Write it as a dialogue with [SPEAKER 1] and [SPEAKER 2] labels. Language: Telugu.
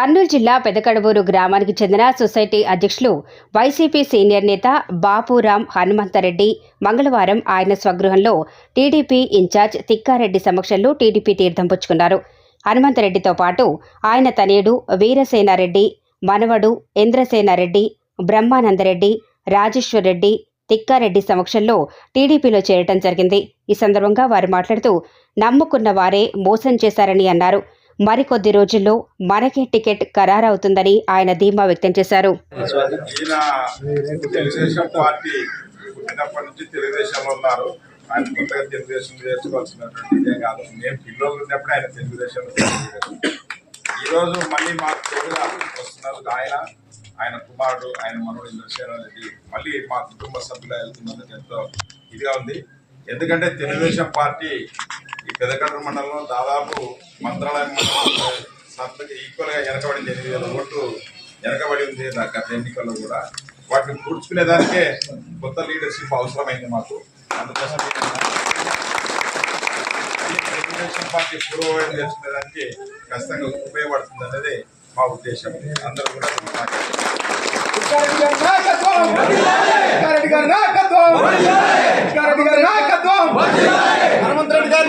[SPEAKER 1] కర్నూలు జిల్లా పెదకడబూరు గ్రామానికి చెందిన సొసైటీ అధ్యక్షులు వైసీపీ సీనియర్ నేత బాపురాం హనుమంతరెడ్డి మంగళవారం ఆయన స్వగృహంలో టీడీపీ ఇన్ఛార్జ్ తిక్కారెడ్డి సమక్షంలో టీడీపీ తీర్థం పుచ్చుకున్నారు. హనుమంతరెడ్డితో పాటు ఆయన తనయుడు వీరసేనారెడ్డి మనవడు ఇంద్రసేనారెడ్డి బ్రహ్మానందరెడ్డి రాజేశ్వర్ రెడ్డి తిక్కారెడ్డి సమక్షంలో టీడీపీలో చేరటం జరిగింది. ఈ సందర్భంగా వారు మాట్లాడుతూ నమ్ముకున్న వారే మోసం చేశారని అన్నారు. మరికొద్ది రోజుల్లో మనకే టికెట్ ఖరారవుతుందని ఆయన ధీమా వ్యక్తం చేశారు.
[SPEAKER 2] తెలుగుదేశం పార్టీ పుట్టినప్పటి నుంచి తెలుగుదేశంలో ఉన్నారు. ఆయన కొత్తగా తెలుగుదేశం చేసుకోవాల్సినటువంటి ఇదే కాదు. మేము పిల్లలు ఉన్నప్పుడు ఆయన తెలుగుదేశం. ఈరోజు మళ్ళీ మా తోడుగా వస్తున్నారు ఆయన. ఆయన కుమారుడు ఆయన మనోడు ఇంద్రసేన రెడ్డి. మళ్ళీ మా కుటుంబ సభ్యులు వెళ్తున్నందుకు ఎంతో ఇదిగా ఉంది. ఎందుకంటే తెలుగుదేశం పార్టీ ఈ పెదకడ్ర మండలంలో దాదాపు మంత్రాలయం సంతకి ఈక్వల్గా వెనకబడింది ఎనిమిది వేల ఓట్లు. వెనకబడి ఉంది గత ఎన్నికల్లో కూడా. వాటిని పూడ్చుకునేదానికే కొత్త లీడర్షిప్ అవసరమైంది మాకు. అందుకోసం తెలుగుదేశం పార్టీ పూర్వవైపు చేసుకునేదానికి ఖచ్చితంగా ఉపయోగపడుతుంది అనేది మా ఉద్దేశం. అందరూ కూడా
[SPEAKER 3] రెడ్డి గారి నాయకత్వం రెడ్డి గారి నాయకత్వం హనుమంత్ రెడ్డి గారి